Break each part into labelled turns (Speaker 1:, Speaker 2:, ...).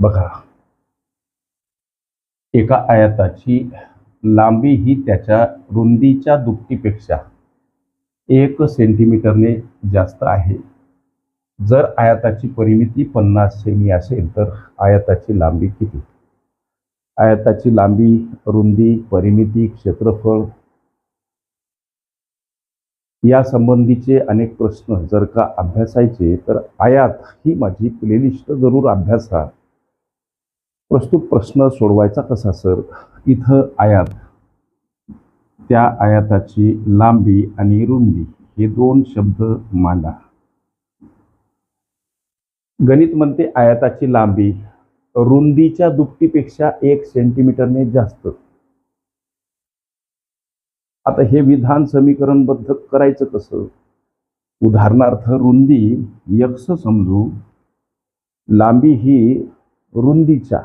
Speaker 1: बघा. एका आयताची लांबी ही त्याच्या रुंदीच्या दुपटीपेक्षा एक सेंटीमीटरने जास्त आहे. जर आयताची परिमिती पन्नास सेमी असेल तर आयताची लांबी किती? आयताची लांबी रुंदी परिमिती क्षेत्रफळ या संबंधीचे अनेक प्रश्न जर का अभ्यासायचे तर आयात ही माझी प्लेलिस्ट जरूर अभ्यासा. प्रस्तुत प्रश्न सोडवायचा कसा सर? इथं आयात. त्या आयाताची लांबी आणि रुंदी हे दोन शब्द मांडा. गणित म्हणते आयाताची लांबी. रुंदीच्या दुपटीपेक्षा एक सेंटीमीटरने जास्त. आता हे विधान समीकरणबद्ध करायचं कसं? उदाहरणार्थ रुंदी यक्ष समजू. लांबी ही रुंदीच्या.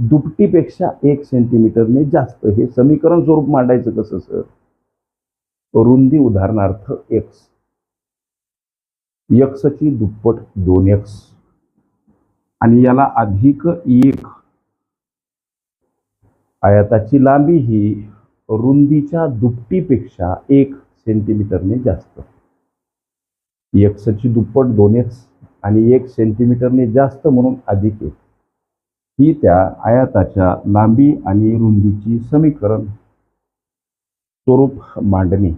Speaker 1: दुपटीपेक्षा एक सेंटीमीटरने जास्त. हे समीकरण स्वरूप मांडायचं कसं सर? रुंदी उदाहरणार्थ एक्स यक्सची दुप्पट दोन एक्स आणि याला अधिक एक. आयताची लांबी ही रुंदीच्या दुपटीपेक्षा एक सेंटीमीटरने जास्त. एक्सची दुप्पट दोन एक्स आणि एक सेंटीमीटरने जास्त म्हणून अधिक एक. ही त्या आयाताच्या लांबी आणि रुंदीची समीकरण स्वरूप मांडणी.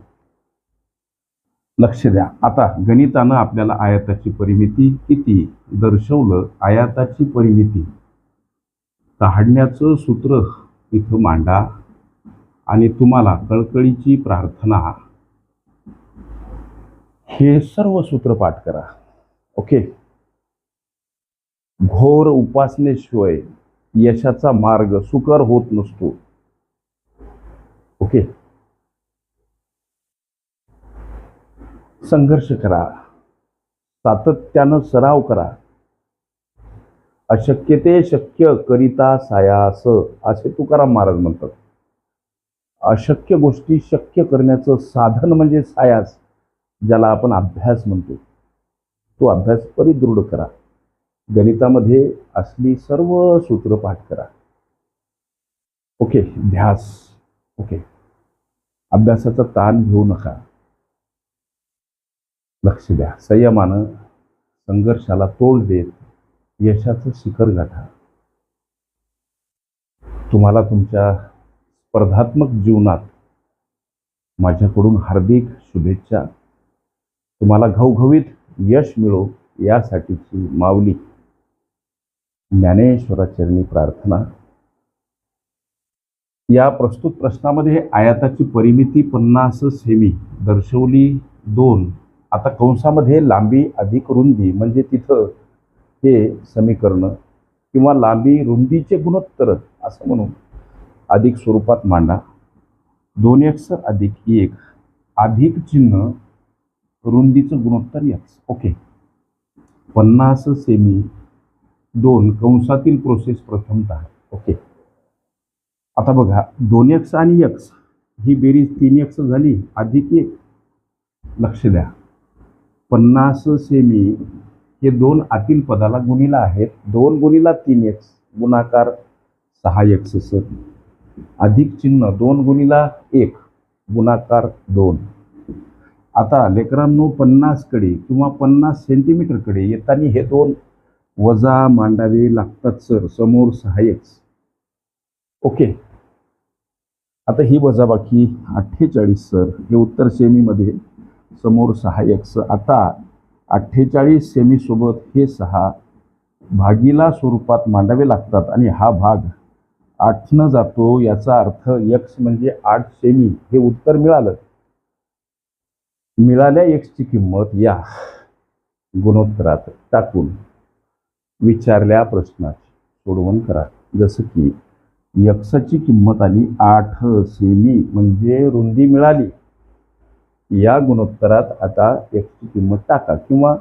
Speaker 1: लक्ष द्या. आता गणितानं आपल्याला आयाताची परिमिती किती दर्शवलं? आयाताची परिमिती. काढण्याचं सूत्र इथं मांडा आणि तुम्हाला कळकळीची प्रार्थना. हे सर्व सूत्र पाठ करा. ओके? घोर उपासनेशिवाय यशाचा मार्ग सुकर होत नसतो. ओके? संघर्ष करा. सातत्यानं सराव करा. अशक्य ते शक्य करिता सायास असे तुकाराम महाराज म्हणतात. अशक्य गोष्टी शक्य करण्याचं साधन म्हणजे सायास ज्याला आपण अभ्यास म्हणतो. तो अभ्यास परिदृढ करा. गणितामध्ये असली सर्व सूत्र पाठ करा. ओके ध्यास. ओके. अभ्यासाचा ताण घेऊ नका. लक्ष द्या. संयमानं संघर्षाला तोंड देत यशाचं शिखर गाठा. तुम्हाला तुमच्या स्पर्धात्मक जीवनात माझ्याकडून हार्दिक शुभेच्छा. तुम्हाला घवघवीत यश मिळो यासाठीची मावली ज्ञानेश्वराचरणी प्रार्थना. या प्रस्तुत प्रश्नामध्ये आयाताची परिमिती पन्नास सेमी दर्शवली दोन. आता कंसामध्ये लांबी अधिक रुंदी म्हणजे तिथं हे समीकरण किंवा लांबी रुंदीचे गुणोत्तर असं म्हणून अधिक स्वरूपात मांडा. दोन एक्स अधिक एक अधिक चिन्ह रुंदीचं गुणोत्तर एक्स. ओके. पन्नास सेमी दोन कंसातील प्रोसेस प्रथमतः. ओके आता बघा दोन एक्स आणि एक्स ही बेरीज तीन एक्स झाली अधिक एक. लक्ष द्या. पन्नास सेमी हे दोन आतील पदाला गुणीला आहेत. दोन गुणीला तीन एक्स गुणाकार सहा एक्स सर. अधिक चिन्ह दोन गुणीला एक गुणाकार दोन. आता लेकरांनो पन्नासकडे किंवा पन्नास सेंटीमीटरकडे येताना हे दोन वजा मांडावे लागतात सर समोर सहाय्यच. ओके आता ही वजाबाकी अठ्ठेचाळीस सर हे उत्तर सेमीमध्ये समोर सहाय्यक. सर आता अठ्ठेचाळीस सेमीसोबत हे सहा भागीला स्वरूपात मांडावे लागतात आणि हा भाग आठनं जातो याचा अर्थ यक्स म्हणजे आठ सेमी. हे उत्तर मिळालं. मिळाल्या एक्सची किंमत या गुणोत्तरात टाकून. विचारल्या प्रश्नाची. सोडवण करा. जसं की यक्षाची किंमत आली आठ सेमी म्हणजे रुंदी मिळाली. या गुणोत्तरात आता यक्षची किंमत टाका किंवा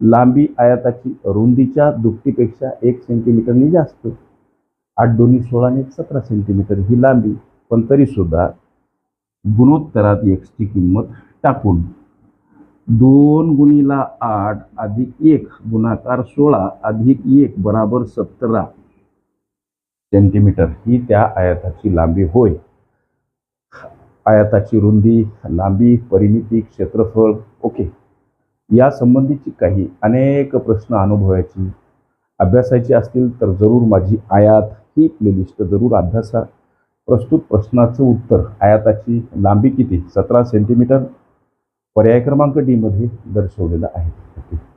Speaker 1: लांबी आयाताची रुंदीच्या दुपटीपेक्षा एक सेंटीमीटरनी जास्त. आठ दोन्ही सोळाने सतरा सेंटीमीटर ही लांबी. पण तरीसुद्धा गुणोत्तरात एक्सची किंमत टाकून दोन गुणिला आठ अधिक एक गुणाकार सोळा अधिक एक बराबर सतरा सेंटीमीटर ही त्या आयताची लांबी होय. आयताची रुंदी लांबी परिमिती क्षेत्रफळ ओके. या संबंधीची काही अनेक प्रश्न अनुभवायची. अभ्यासायची असतील तर जरूर माझी आयात ही प्लेलिस्ट जरूर अभ्यासा. प्रस्तुत प्रश्नाचं उत्तर आयाताची लांबी किती? सतरा सेंटीमीटर. पर्याय क्रमांक डी मध्ये दर्शवलेला आहे. ओके